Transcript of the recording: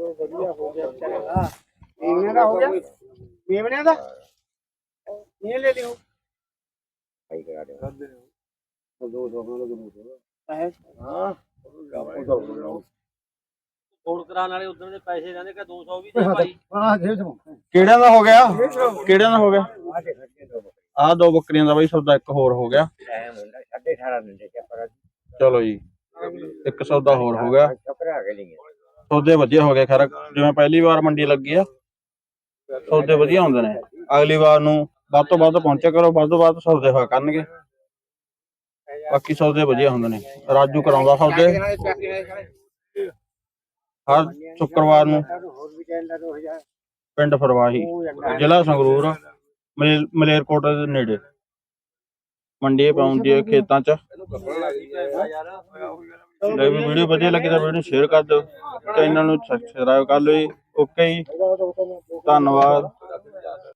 ਚਲੋ ਵਧੀਆ ਹੋ ਗਿਆ ਵਿਚਾਰੇ ਦਾ ਮੇਵਣਿਆਂ ਦਾ ਹੋ ਗਿਆ? ਮੇਵਣਿਆਂ ਦਾ? ਇਹ ਲੈ ਲਿਓ। ਭਾਈ ਕਰਾ ਦੇ ਦੋ ਦੋ ਨਾਲ ਦੋ ਹਾਂ। ਉਹ ਤਾਂ ਉਹ ਫੋਨ ਕਰਾਉਣ ਵਾਲੇ ਉਦੋਂ ਦੇ ਪੈਸੇ ਰਹਿੰਦੇ ਕਿ 200 ਵੀ ਦੇ ਭਾਈ? ਹਾਂ ਦੇ ਦੋ ਕਿਹੜਿਆਂ ਦਾ ਹੋ ਗਿਆ? ਕਿਹੜਿਆਂ ਦਾ ਹੋ ਗਿਆ? ਆਹ ਦੋ ਬੱਕਰੀਆਂ। ਦਾ ਬਾਈ ਸੌਦਾ ਇੱਕ ਹੋਰ ਹੋ ਗਿਆ। ਟਾਈਮ ਹੁੰਦਾ 18.5 ਦਿਨ ਦੇ ਚੱਪਰ ਚਲੋ ਜੀ। ਇੱਕ ਸੌਦਾ ਹੋਰ ਹੋ ਗਿਆ। ਸੌਦੇ ਵਧੀਆ ਹੋ ਗਏ ਖੈਰ, ਜਿਵੇਂ ਪਹਿਲੀ ਵਾਰ ਮੰਡੀ ਲੱਗੀ ਆ, ਸੌਦੇ ਵਧੀਆ ਹੁੰਦੇ ਨੇ। ਅਗਲੀ ਵਾਰ ਨੂੰ ਵੱਧ ਤੋਂ ਵੱਧ ਪਹੁੰਚਿਆ ਕਰੋ, ਵੱਧ ਤੋਂ ਵੱਧ ਸੌਦੇ ਹੋਇਆ ਕਰਨਗੇ। ਬਾਕੀ ਸੌਦੇ ਵਧੀਆ ਹੁੰਦੇ ਨੇ। ਰਾਜੂ ਕਰਾਉਂਦਾ ਸੌਦੇ। ਹਰ ਸ਼ੁੱਕਰਵਾਰ ਨੂੰ ਪਿੰਡ ਫਰਵਾਹੀ, ਜ਼ਿਲ੍ਹਾ ਸੰਗਰੂਰ, ਮਲੇਰ- ਮਲੇਰਕੋਟਲਾ ਦੇ ਨੇੜੇ। ਮੰਡੀ ਪਾਉਂਦੀ ਹੈ ਖੇਤਾਂ 'ਚ। ਲੈ ਵੀ ਵੀਡੀਓ ਵਧੀਆ ਲੱਗੀ ਤਾਂ ਵੀਡੀਓ ਨੂੰ ਸ਼ੇਅਰ ਕਰ ਦਿਓ। ਚੈਨਲ ਨੂੰ ਸਬਸਕ੍ਰਾਈਬ ਕਰ ਲਓ ਜੀ। ਓਕੇ ਜੀ। ਧੰਨਵਾਦ।